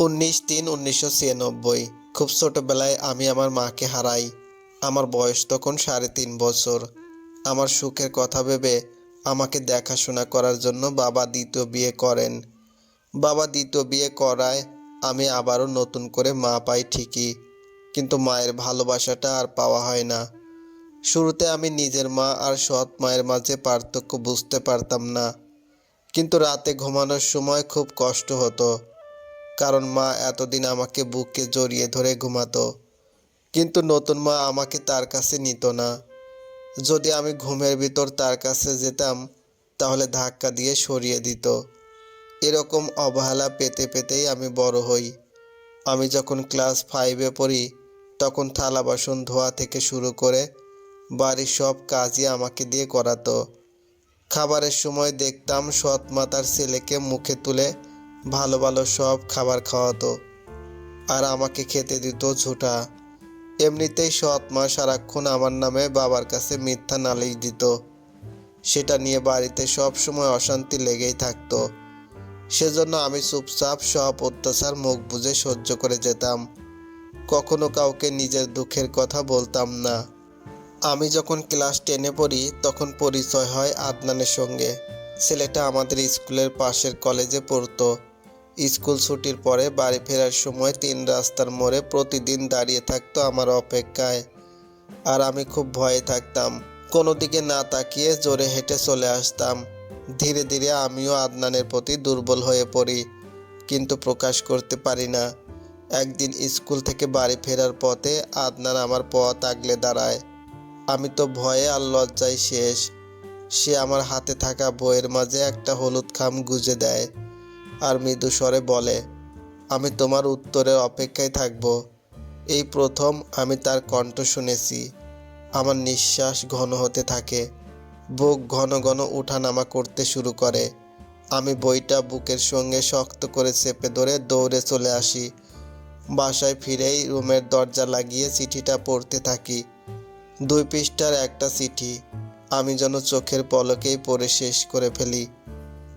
উনিশ তিন উনিশশো ছিয়ানব্বই। খুব ছোটবেলায় আমি আমার মাকে হারাই। আমার বয়স তখন সাড়ে তিন বছর। আমার সুখের কথা ভেবে আমাকে দেখাশোনা করার জন্য বাবা দ্বিতীয় বিয়ে করেন। বাবা দ্বিতীয় বিয়ে করায় আমি আবারও নতুন করে মা পাই ঠিকই। কিন্তু মায়ের ভালোবাসাটা আর পাওয়া হয় না। শুরুতে আমি নিজের মা আর সৎ মায়ের মাঝে পার্থক্য বুঝতে পারতাম না। কিন্তু রাতে ঘুমানোর সময় খুব কষ্ট হতো। কারণ মা এতদিন আমাকে বুকে জড়িয়ে ধরে ঘুমাতো। কিন্তু নতুন মা আমাকে তার কাছে নিত না। যদি আমি ঘুমের ভিতর তার কাছে যেতাম, তাহলে ধাক্কা দিয়ে সরিয়ে দিত। এরকম অবহেলা পেতে পেতেই আমি বড় হই। আমি যখন ক্লাস ফাইভে পড়ি, তখন থালা বাসন ধোয়া থেকে শুরু করে বাড়ির সব কাজই আমাকে দিয়ে করাতো। খাবারের সময় দেখতাম সৎ মা তার ছেলেকে মুখে তুলে ভালো ভালো সব খাবার খাওয়াতো। আর আমাকে খেতে দিত ঝুটা। এমনিতেই সৎ মা সারাক্ষণ আমার নামে বাবার কাছে মিথ্যা নালিশ দিত। সেটা নিয়ে বাড়িতে সব সময় অশান্তি লেগেই থাকতো। সেজন্য আমি চুপচাপ সব অত্যাচার মুখ বুজে সহ্য করে যেতাম। কখনো কাউকে নিজের দুঃখের কথা বলতাম না। আমি যখন ক্লাস টেনে পড়ি, তখন পরিচয় হয় আদনানের সঙ্গে। ছেলেটা আমাদের স্কুলের পাশের কলেজে পড়তো। স্কুল ছুটির পরে বাড়ি ফেরার সময় তিন রাস্তার মোড়ে প্রতিদিন দাঁড়িয়ে থাকতো আমার অপেক্ষায়। আর আমি খুব ভয়ে থাকতাম। কোনো দিকে না তাকিয়ে জোরে হেঁটে চলে আসতাম। ধীরে ধীরে আমিও আদনানের প্রতি দুর্বল হয়ে পড়ি, কিন্তু প্রকাশ করতে পারি না। একদিন স্কুল থেকে বাড়ি ফেরার পথে আদনান আমার পথ আগলে দাঁড়ায়। আমি তো ভয়ে আর লজ্জায় শেষ। সে আমার হাতে থাকা বইয়ের মাঝে একটা হলুদ খাম গুজে দেয়। আর মৃদু স্বরে বলে, আমি তোমার উত্তরের অপেক্ষায় থাকব। এই প্রথম আমি তার কণ্ঠ শুনেছি। আমার নিঃশ্বাস ঘন হতে থাকে। বুক ঘন ঘন উঠানামা করতে শুরু করে। আমি বইটা বুকের সঙ্গে শক্ত করে চেপে ধরে দৌড়ে চলে আসি। বাসায় ফিরেই রুমের দরজা লাগিয়ে চিঠিটা পড়তে থাকি। দুই পৃষ্ঠার একটা চিঠি। আমি যেন চোখের পলকেই পড়ে শেষ করে ফেলি।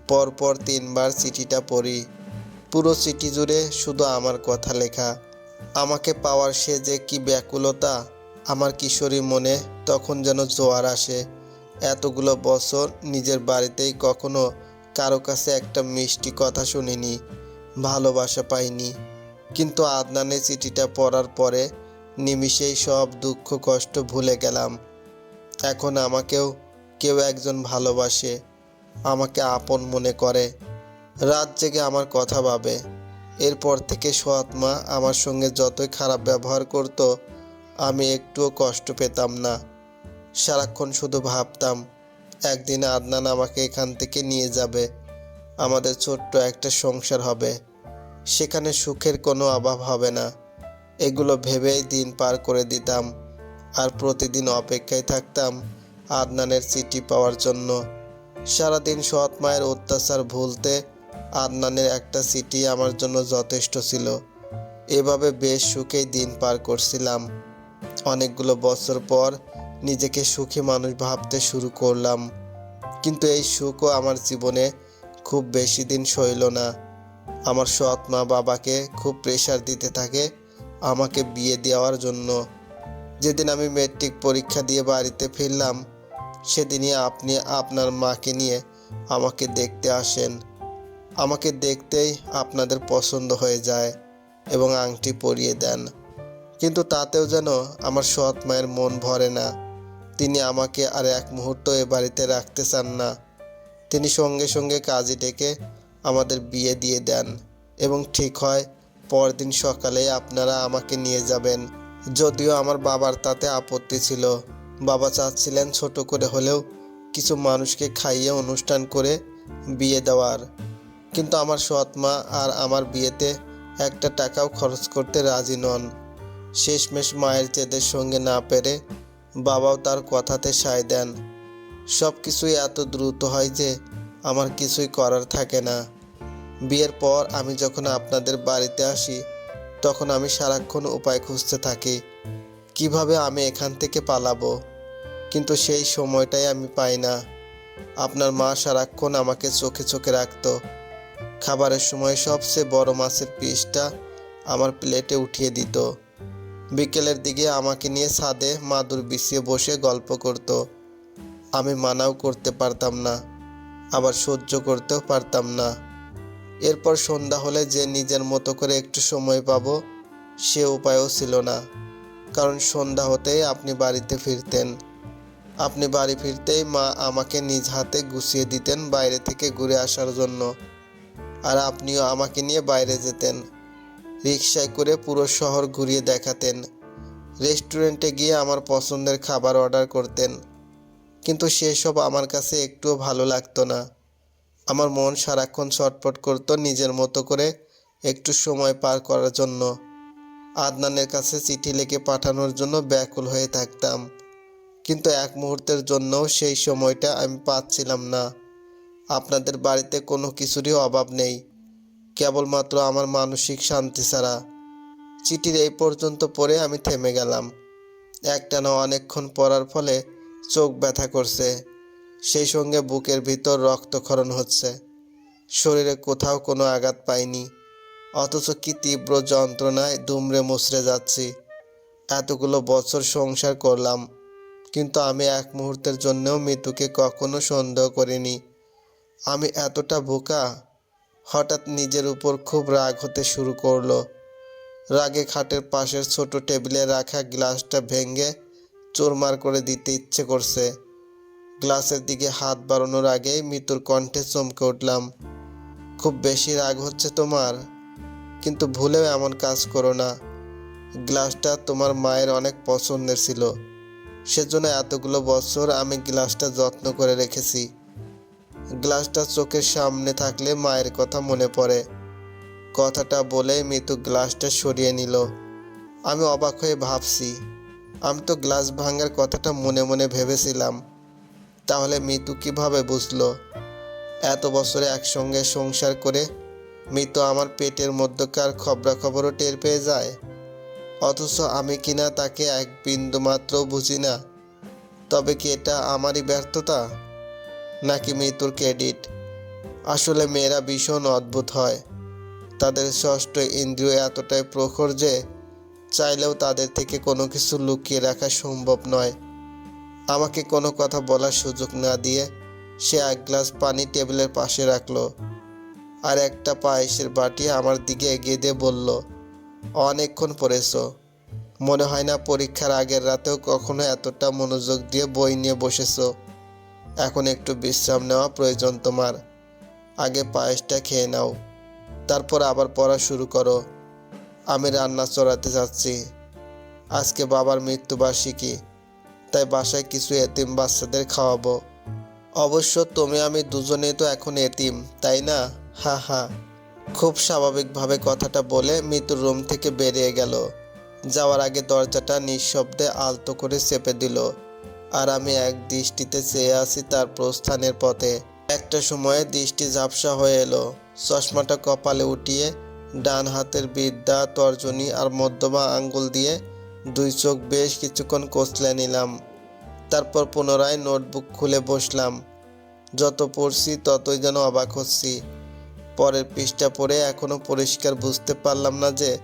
পরপর তিনবার চিঠিটা পড়ি। পুরো চিঠি জুড়ে শুধু আমার কথা লেখা। আমাকে পাওয়ার সে যে কি ব্যাকুলতা, আমার কিশোরী মনে তখন যেন জোয়ার আসে। এতগুলো বছর নিজের বাড়িতেই কখনো কারও কাছে একটা মিষ্টি কথা শুনিনি, ভালোবাসা পাইনি। কিন্তু আদনানের চিঠিটা পড়ার পরে নিমিষেই সব দুঃখ কষ্ট ভুলে গেলাম। এখন আমাকেও কেউ একজন ভালোবাসে। আমাকে আপন মনে করে। রাত জেগে আমার কথা ভাবে। এরপর থেকে সৎ মা আমার সঙ্গে যতই খারাপ ব্যবহার করত, আমি একটুও কষ্ট পেতাম না। সারাক্ষণ শুধু ভাবতাম, একদিন আদনান আমাকে এখান থেকে নিয়ে যাবে। আমাদের ছোট্ট একটা সংসার হবে। সেখানে সুখের কোনো অভাব হবে না। এগুলো ভেবেই দিন পার করে দিতাম। আর প্রতিদিন অপেক্ষায় থাকতাম আদনানের চিঠি পাওয়ার জন্য। সারাদিন সৎ মায়ের অত্যাচার ভুলতে আদনানের একটা সিটি আমার জন্য যথেষ্ট ছিল। এভাবে বেশ সুখেই দিন পার করছিলাম। অনেকগুলো বছর পর নিজেকে সুখী মানুষ ভাবতে শুরু করলাম। কিন্তু এই সুখও আমার জীবনে খুব বেশি দিন সইল না। আমার সৎ মা বাবাকে খুব প্রেশার দিতে থাকে আমাকে বিয়ে দেওয়ার জন্য। যেদিন আমি মেট্রিক পরীক্ষা দিয়ে বাড়িতে ফিরলাম সেদিনই আপনি আপনার মাকে নিয়ে আমাকে দেখতে আসেন। আমাকে দেখতেই আপনাদের পছন্দ হয়ে যায় এবং আংটি পরিয়ে দেন। কিন্তু তাতেও যেন আমার সৎ মায়ের মন ভরে না। তিনি আমাকে আর এক মুহূর্ত এ বাড়িতে রাখতে চান না। তিনি সঙ্গে সঙ্গে কাজী ডেকে আমাদের বিয়ে দিয়ে দেন এবং ঠিক হয় পরদিন সকালে আপনারা আমাকে নিয়ে যাবেন। যদিও আমার বাবার তাতে আপত্তি ছিল। বাবা চাচ্ছিলেন ছোট করে হলেও কিছু মানুষকে খাইয়ে অনুষ্ঠান করে বিয়ে দেওয়ার। কিন্তু আমার সৎ মা আর আমার বিয়েতে একটা টাকাও খরচ করতে রাজি নন। শেষমেশ মায়ের চেদের সঙ্গে না পেরে বাবাও তার কথাতে সায় দেন। সব কিছুই এত দ্রুত হয় যে আমার কিছুই করার থাকে না। বিয়ের পর আমি যখন আপনাদের বাড়িতে আসি, তখন আমি সারাক্ষণ উপায় খুঁজতে থাকি। কীভাবে আমি এখান থেকে পালাবো? কিন্তু সেই সময়টাই আমি পাই না। আপনার মা সারাক্ষণ আমাকে চোখে চোখে রাখতো। খাবারের সময় সবচেয়ে বড় মাছের পিসটা আমার প্লেটে উঠিয়ে দিত। বিকেলের দিকে আমাকে নিয়ে ছাদে মাদুর বিছিয়ে বসে গল্প করত। আমি মানাও করতে পারতাম না, আবার সহ্য করতেও পারতাম না। এরপর সন্ধ্যা হলে যে নিজের মতো করে একটু সময় পাবো, সে উপায়ও ছিল না। কারণ সন্ধ্যা হতেই আপনি বাড়িতে ফিরতেন। আপনি বাড়ি ফিরতেই মা আমাকে নিজ হাতে গুছিয়ে দিতেন বাইরে থেকে ঘুরে আসার জন্য। আর আপনিও আমাকে নিয়ে বাইরে যেতেন। রিক্সায় করে পুরো শহর ঘুরিয়ে দেখাতেন। রেস্টুরেন্টে গিয়ে আমার পছন্দের খাবার অর্ডার করতেন। কিন্তু সেসব আমার কাছে একটুও ভালো লাগতো না। আমার মন সারাক্ষণ ছটফট করতো নিজের মতো করে একটু সময় পার করার জন্য। আদনানের কাছে চিঠি লিখে পাঠানোর জন্য ব্যাকুল হয়ে থাকতাম। কিন্তু এক মুহূর্তের জন্যও সেই সময়টা আমি পাচ্ছিলাম না। আপনাদের বাড়িতে কোনো কিছুরই অভাব নেই। কেবলমাত্র আমার মানসিক শান্তি ছাড়া। চিঠির এই পর্যন্ত পড়ে আমি থেমে গেলাম। একটানা অনেকক্ষণ পড়ার ফলে চোখ ব্যথা করছে। সেই সঙ্গে বুকের ভিতর রক্তক্ষরণ হচ্ছে। শরীরে কোথাও কোনো আঘাত পাইনি। অথচ কি তীব্র যন্ত্রণায় দুমড়ে মুচড়ে যাচ্ছি। এতগুলো বছর সংসার করলাম, কিন্তু আমি এক মুহূর্তের জন্যও মৃত্যুকে কখনো সন্দেহ করিনি। আমি এতটা বোকা, হঠাৎ নিজের উপর খুব রাগ হতে শুরু করল। রাগে খাটের পাশের ছোট টেবিলে রাখা গ্লাসটা ভেঙে চোরমার করে দিতে ইচ্ছে করছে। গ্লাসের দিকে হাত বাড়ানোর আগেই মৃত্যুর কণ্ঠে চমকে উঠলাম। খুব বেশি রাগ হচ্ছে তোমার? কিন্তু ভুলেও এমন কাজ করো না। গ্লাসটা তোমার মায়ের অনেক পছন্দের ছিল। সেজন্য এতগুলো বছর আমি গ্লাসটা যত্ন করে রেখেছি। গ্লাসটা চোখের সামনে থাকলে মায়ের কথা মনে পড়ে। কথাটা বলে মৃত্যু গ্লাসটা সরিয়ে নিল। আমি অবাক হয়ে ভাবছি, আমি তো গ্লাস ভাঙার কথাটা মনে মনে ভেবেছিলাম। তাহলে মৃত্যু কীভাবে বুঝলো? এত বছরে একসঙ্গে সংসার করে মৃত্যু আমার পেটের মধ্যকার খবরাখবরও টের পেয়ে যায়। অথচ আমি কিনা তাকে এক বিন্দু মাত্রও বুঝি না। তবে কি এটা আমারই ব্যর্থতা? নাকি মৃত্যুর ক্রেডিট? আসলে মেয়েরা ভীষণ অদ্ভুত হয়। তাদের ষষ্ঠ ইন্দ্রিয় এতটাই প্রখর যে, চাইলেও তাদের থেকে কোনো কিছু লুকিয়ে রাখা সম্ভব নয়। আমাকে কোনো কথা বলার সুযোগ না দিয়ে সে এক গ্লাস পানি টেবিলের পাশে রাখল। আর একটা পায়েসের বাটি আমার দিকে এগিয়ে দিয়ে বলল, অনেকক্ষণ পড়েছো। মনে হয় না পরীক্ষার আগের রাতেও কখনো এতটা মনোযোগ দিয়ে বই নিয়ে বসেছো। এখন একটু বিশ্রাম নেওয়া প্রয়োজন তোমার। আগে পায়েসটা খেয়ে নাও। তারপর আবার পড়া শুরু করো। আমি রান্না চড়াতে যাচ্ছি। আজকে বাবার মৃত্যুবার্ষিকী। তাই বাসায় কিছু এতিম বাচ্চাদের খাওয়াবো। অবশ্য তুমি আমি দুজনেই তো এখন এতিম, তাই না? হা হা। খুব স্বাভাবিকভাবে কথাটা বলে মৃত্যুর রুম থেকে বেরিয়ে গেল। যাওয়ার আগে দরজাটা নিঃশব্দে আলতো করে চেপে দিল। আর আমি এক দৃষ্টিতে চেয়ে আছি তার প্রস্থানের পথে। একটা সময়ে দৃষ্টি ঝাপসা হয়ে এলো। চশমাটা কপালে উঠিয়ে ডান হাতের বিদ্যা, তর্জনী আর মধ্যমা আঙ্গুল দিয়ে দুই চোখ বেশ কিছুক্ষণ কচলে নিলাম। তারপর পুনরায় নোটবুক খুলে বসলাম। যত পড়ছি ততই যেন অবাক হচ্ছি। পরের পৃষ্ঠা পড়ে এখনও পরিষ্কার বুঝতে পারলাম না যে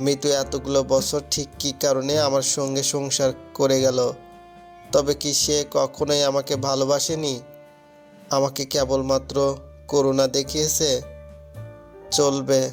মৃত্যু এতগুলো বছর ঠিক কী কারণে আমার সঙ্গে সংসার করে গেল? তবে কি সে কখনোই আমাকে ভালোবাসেনি? আমাকে কেবলমাত্র করুণা দেখিয়েছে? চলবে।